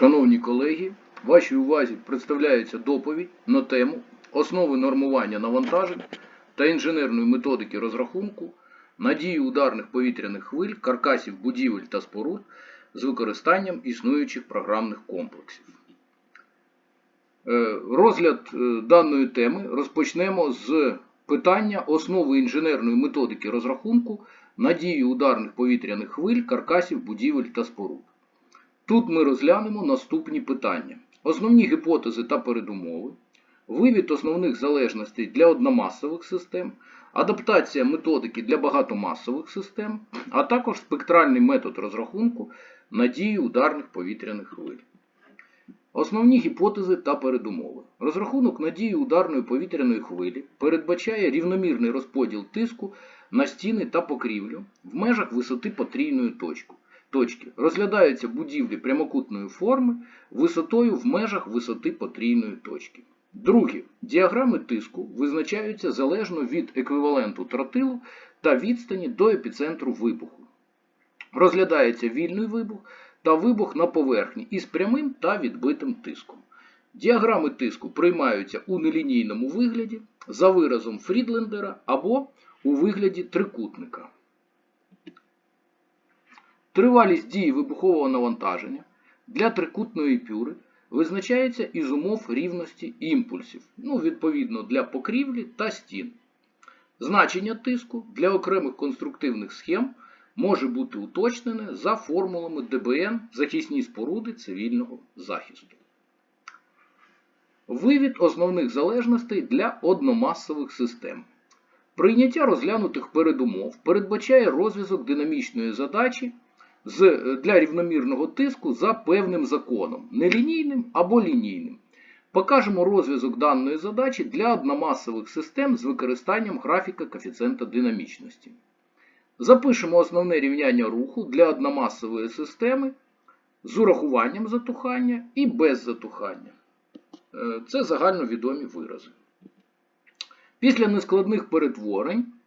Шановні колеги, вашій увазі представляється доповідь на тему основи нормування навантажень та інженерної методики розрахунку надії ударних повітряних хвиль, каркасів будівель та споруд з використанням існуючих програмних комплексів. Е, Розгляд е, даної теми розпочнемо з питання основи інженерної методики розрахунку надії ударних повітряних хвиль, каркасів будівель та споруд. Тут ми розглянемо наступні питання: основні гіпотези та передумови, вивід основних залежностей для одномасових систем, адаптація методики для багатомасових систем, а також спектральний метод розрахунку надії ударних повітряних хвиль. Основні гіпотези та передумови. Розрахунок надії ударної повітряної хвилі передбачає рівномірний розподіл тиску на стіни та покрівлю в межах висоти потрійної точки. Точки розглядаються будівлі прямокутної форми висотою в межах висоти потрійної точки. Друге. Діаграми тиску визначаються залежно від еквіваленту тротилу та відстані до епіцентру вибуху. Розглядається вільний вибух та вибух на поверхні із прямим та відбитим тиском. Діаграми тиску приймаються у нелінійному вигляді за виразом Фрідлендера або у вигляді трикутника. Тривалість дії вибухового навантаження для трикутної пюри визначається із умов рівності імпульсів, ну, відповідно для покрівлі та стін. Значення тиску для окремих конструктивних схем може бути уточнене за формулами ДБН захисні споруди цивільного захисту. Вивід основних залежностей для одномасових систем. Прийняття розглянутих передумов передбачає розв'язок динамічної задачі з, для рівномірного тиску за певним законом, нелінійним або лінійним. Покажемо розв'язок даної задачі для одномасових систем з використанням графіка коефіцієнта динамічності. Запишемо основне рівняння руху для одномасової системи з урахуванням затухання і без затухання. Е, Це загальновідомі вирази. Після нескладних перетворень е,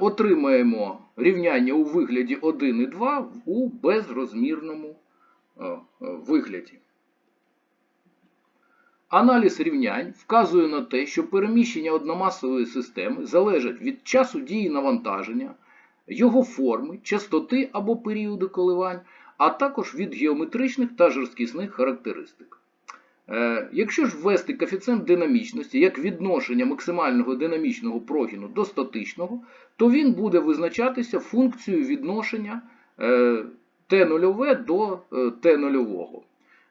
отримаємо рівняння у вигляді 1 і 2 у безрозмірному е, е, вигляді. Аналіз рівнянь вказує на те, що переміщення одномасової системи залежать від часу дії навантаження, його форми, частоти або періоду коливань, а також від геометричних та жорсткісних характеристик. Е, Якщо ж ввести коефіцієнт динамічності як відношення максимального динамічного прогіну до статичного, то він буде визначатися функцією відношення е, Т0 до е, Т0.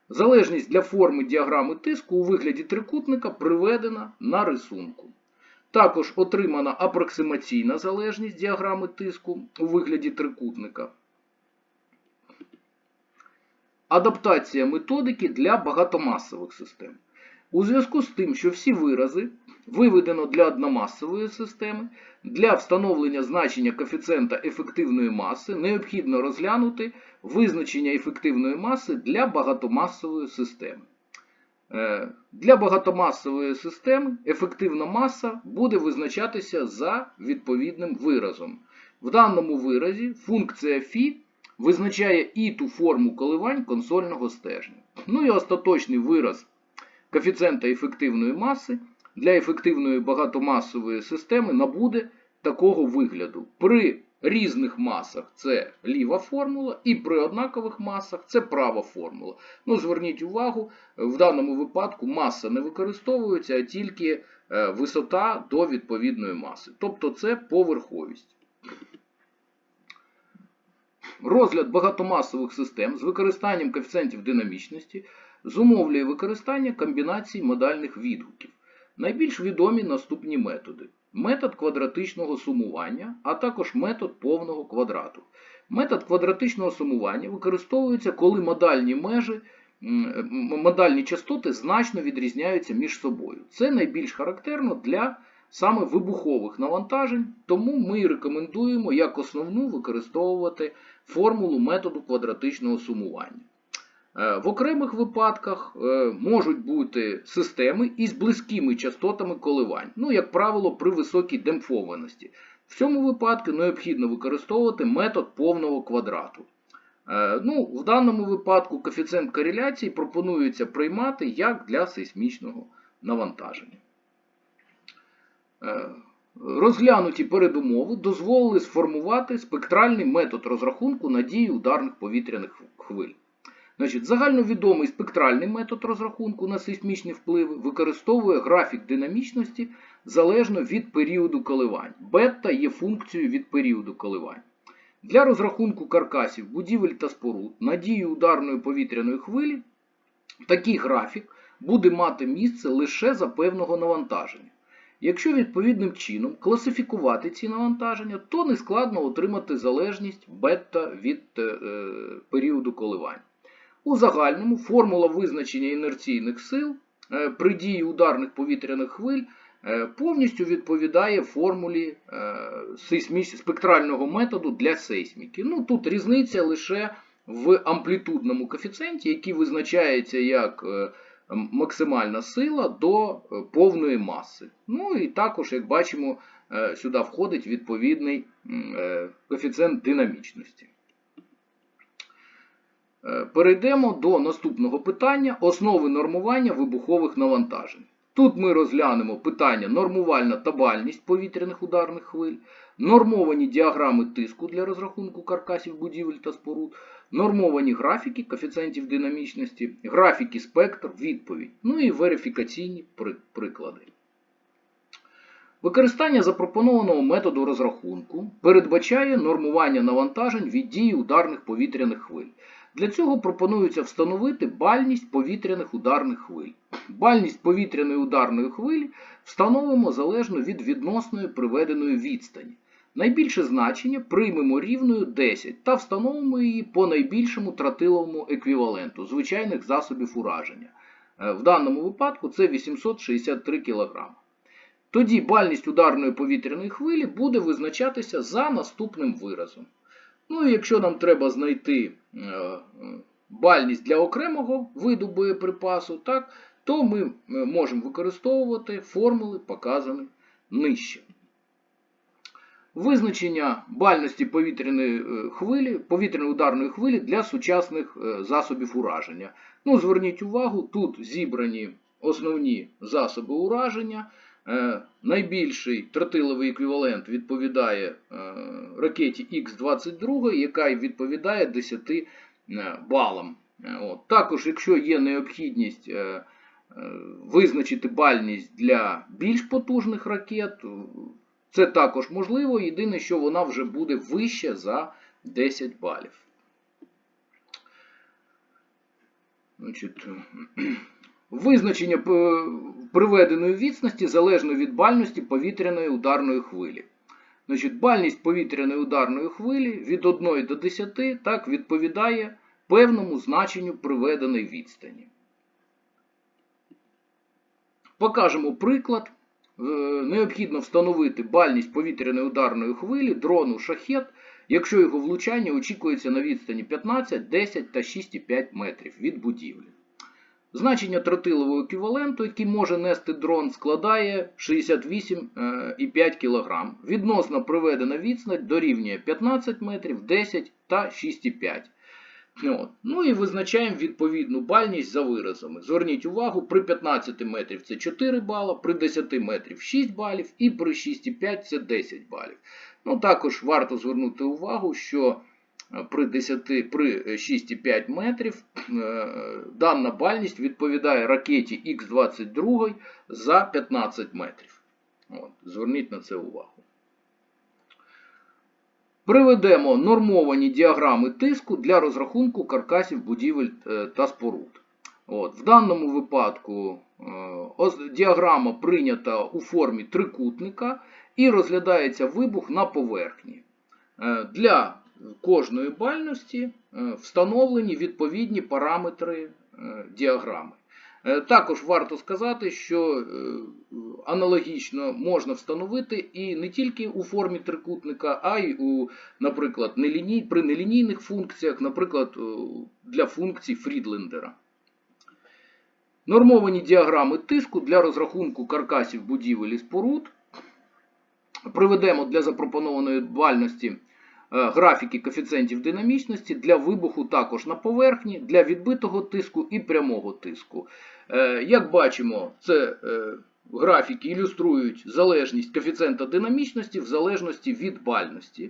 Залежність для форми діаграми тиску у вигляді трикутника приведена на рисунку. Також отримана апроксимаційна залежність діаграми тиску у вигляді трикутника. Адаптація методики для багатомасових систем. У зв'язку з тим, що всі вирази виведено для одномасової системи, для встановлення значення коефіцієнта ефективної маси необхідно розглянути визначення ефективної маси для багатомасової системи. Е, Для багатомасової системи ефективна маса буде визначатися за відповідним виразом. В даному виразі функція φ визначає і ту форму коливань консольного стержня. Ну і остаточний вираз коефіцієнта ефективної маси для ефективної багатомасової системи набуде такого вигляду. При різних масах це ліва формула, і при однакових масах це права формула. Ну, Зверніть увагу, в даному випадку маса не використовується, а тільки е, висота до відповідної маси. Тобто це поверховість. Розгляд багатомасових систем з використанням коефіцієнтів динамічності зумовлює використання комбінацій модальних відгуків. Найбільш відомі наступні методи: метод квадратичного сумування, а також метод повного квадрату. Метод квадратичного сумування використовується, коли модальні межі, модальні частоти значно відрізняються між собою. Це найбільш характерно для саме вибухових навантажень, тому ми рекомендуємо як основну використовувати формулу методу квадратичного сумування. Е, В окремих випадках е, можуть бути системи із близькими частотами коливань, ну, як правило, при високій демпфованості. В цьому випадку необхідно використовувати метод повного квадрату. Е, Ну, В даному випадку коефіцієнт кореляції пропонується приймати як для сейсмічного навантаження. Е, Розглянуті передумови дозволили сформувати спектральний метод розрахунку надії ударних повітряних хвиль. Значить, Загальновідомий спектральний метод розрахунку на сейсмічні впливи використовує графік динамічності залежно від періоду коливань. Бета є функцією від періоду коливань. Для розрахунку каркасів, будівель та споруд на дію ударної повітряної хвилі такий графік буде мати місце лише за певного навантаження. Якщо відповідним чином класифікувати ці навантаження, то нескладно отримати залежність бета від е, періоду коливань. У загальному формула визначення інерційних сил е, при дії ударних повітряних хвиль е, повністю відповідає формулі е, спектрального методу для сейсміки. Ну, Тут різниця лише в амплітудному коефіцієнті, який визначається як максимальна сила до повної маси. Ну і також, як бачимо, сюди входить відповідний коефіцієнт динамічності. Е, перейдемо до наступного питання основи нормування вибухових навантажень. Тут ми розглянемо питання нормувальна табальність повітряних ударних хвиль, нормовані діаграми тиску для розрахунку каркасів будівель та споруд, нормовані графіки коефіцієнтів динамічності, графіки спектр, відповідь, ну і верифікаційні приклади. Використання запропонованого методу розрахунку передбачає нормування навантажень від дії ударних повітряних хвиль. Для цього пропонується встановити бальність повітряних ударних хвиль. Бальність повітряної ударної хвилі встановимо залежно від відносної приведеної відстані. Найбільше значення приймемо рівною 10 та встановимо її по найбільшому тротиловому еквіваленту звичайних засобів ураження. Е, в даному випадку це 863 кг. Тоді бальність ударної повітряної хвилі буде визначатися за наступним виразом. Ну і якщо нам треба знайти е, бальність для окремого виду боєприпасу, так, то ми е, можемо використовувати формули, показані нижче. Визначення бальності повітряної е, хвилі, повітряної ударної хвилі для сучасних засобів ураження. Ну, Зверніть увагу, тут зібрані основні засоби ураження. Е, найбільший тротиловий еквівалент відповідає е, ракеті Х-22, яка відповідає 10 е, балам. От. Також, якщо є необхідність визначити бальність для більш потужних ракет, це також можливо. Єдине, що вона вже буде вища за 10 балів. Значить, Визначення приведеної відсності залежно від бальності повітряної ударної хвилі. Значить, Бальність повітряної ударної хвилі від 1 до 10 так, відповідає певному значенню приведеної відстані. Покажемо приклад. Е, необхідно встановити бальність повітряної ударної хвилі дрону шахет, якщо його влучання очікується на відстані 15, 10 та 6,5 метрів від будівлі. Значення тротилового еквіваленту, який може нести дрон, складає 68,5 кг. Відносно приведена відстань дорівнює 15 метрів, 10 та 6,5. От. Ну і визначаємо відповідну бальність за виразами. Зверніть увагу, при 15 метрів це 4 бала, при 10 метрів 6 балів і при 6,5 це 10 балів. Ну, Також варто звернути увагу, що при 10, при 6,5 метрів е, дана бальність відповідає ракеті Х-22 за 15 метрів. От, Зверніть на це увагу. Приведемо нормовані діаграми тиску для розрахунку каркасів будівель е, та споруд. От, В даному випадку е, діаграма прийнята у формі трикутника і розглядається вибух на поверхні. Для кожної бальності е, встановлені відповідні параметри е, діаграми. Е, також варто сказати, що аналогічно можна встановити і не тільки у формі трикутника, а й у, наприклад, неліній, при нелінійних функціях, наприклад, для функцій Фрідлендера. Нормовані діаграми тиску для розрахунку каркасів будівель і споруд. Приведемо для запропонованої бальності графіки коефіцієнтів динамічності для вибуху також на поверхні, для відбитого тиску і прямого тиску. Е, Як бачимо, це е, графіки ілюструють залежність коефіцієнта динамічності в залежності від бальності.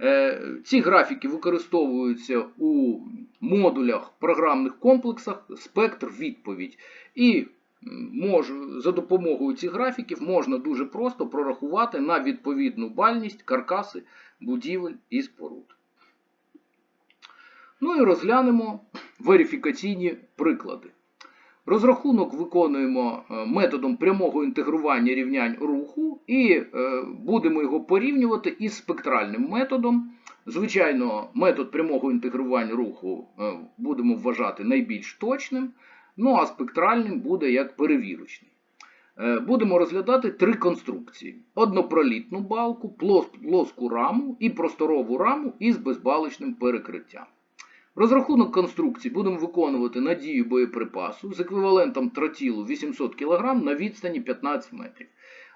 Е, Ці графіки використовуються у модулях програмних комплексах спектр відповідь. І м, мож, за допомогою цих графіків можна дуже просто прорахувати на відповідну бальність каркаси будівель і споруд. Ну і розглянемо верифікаційні приклади. Розрахунок виконуємо е, методом прямого інтегрування рівнянь руху і е, будемо його порівнювати із спектральним методом. Звичайно, метод прямого інтегрування руху е, будемо вважати найбільш точним, ну а спектральним буде як перевірочний. Е, Будемо розглядати три конструкції: однопролітну балку, плос- плоску раму і просторову раму із безбалочним перекриттям. Розрахунок конструкції будемо виконувати на дію боєприпасу з еквівалентом тротілу 800 кг на відстані 15 метрів.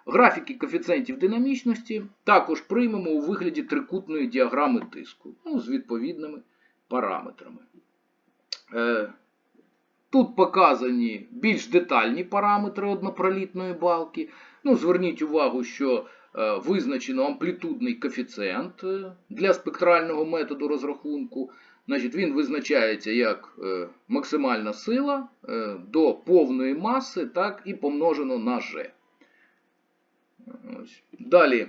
Графіки коефіцієнтів динамічності також приймемо у вигляді трикутної діаграми тиску ну, з відповідними параметрами. Е, Тут показані більш детальні параметри однопролітної балки. Ну, Зверніть увагу, що е, визначено амплітудний коефіцієнт е, для спектрального методу розрахунку. Значить, Він визначається як е, максимальна сила до повної маси, так і помножено на G. Далі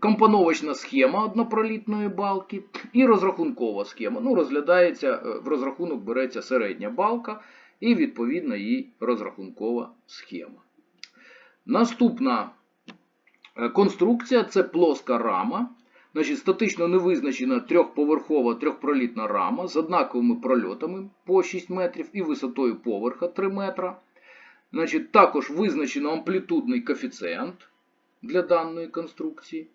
компоновочна схема однопролітної балки і розрахункова схема. Ну, розглядається, е, в розрахунок береться середня балка і відповідно її розрахункова схема. Наступна е, конструкція це плоска рама. Значить, статично невизначена трьохповерхова трьохпролітна рама з однаковими прольотами по 6 метрів і висотою поверха 3 метра. Значить, також визначено амплітудний коефіцієнт для даної конструкції.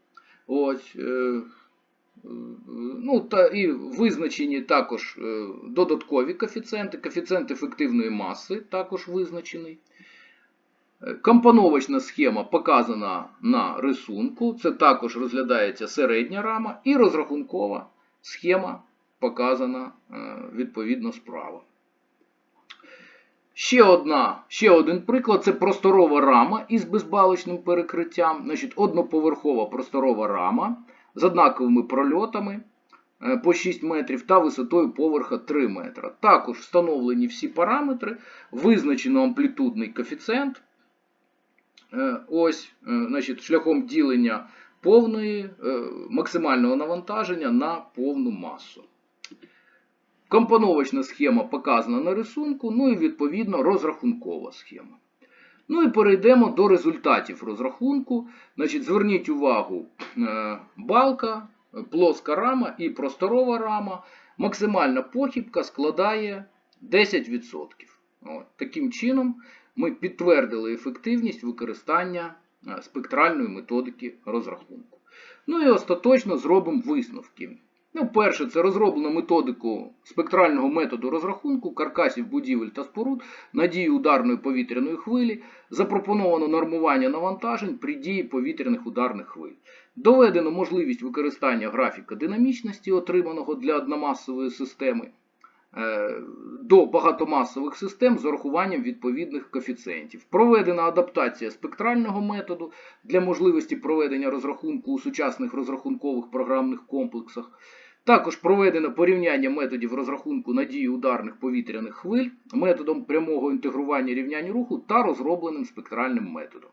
Ось, е, ну, та, І визначені також е, додаткові коефіцієнти. Коефіцієнт ефективної маси також визначений. Е, Компоновочна схема показана на рисунку. Це також розглядається середня рама, і розрахункова схема показана відповідно справа. Ще, одна, ще один приклад це просторова рама із безбалочним перекриттям. Значить, Одноповерхова просторова рама з однаковими прольотами е, по 6 метрів та висотою поверха 3 метра. Також встановлені всі параметри, визначено амплітудний коефіцієнт. Е, Ось, е, значить, шляхом ділення повної максимального навантаження на повну масу. Компоновочна схема показана на рисунку, ну і відповідно розрахункова схема. Ну і перейдемо до результатів розрахунку. Значить, Зверніть увагу, е, балка, плоска рама і просторова рама. Максимальна похибка складає 10%. От, Таким чином, ми підтвердили ефективність використання е, спектральної методики розрахунку. Ну і остаточно зробимо висновки. Ну, перше, це розроблено методику спектрального методу розрахунку каркасів будівель та споруд на дію ударної повітряної хвилі, запропоновано нормування навантажень при дії повітряних ударних хвиль. Доведено можливість використання графіка динамічності, отриманого для одномасової системи, е, до багатомасових систем з урахуванням відповідних коефіцієнтів. Проведена адаптація спектрального методу для можливості проведення розрахунку у сучасних розрахункових програмних комплексах. Також проведено порівняння методів розрахунку надії ударних повітряних хвиль методом прямого інтегрування рівнянь руху та розробленим спектральним методом.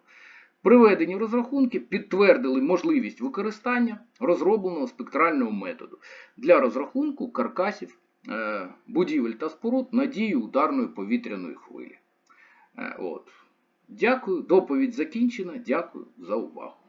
Приведені розрахунки підтвердили можливість використання розробленого спектрального методу для розрахунку каркасів е, будівель та споруд надії ударної повітряної хвилі. Е, от. Дякую, доповідь закінчена. Дякую за увагу.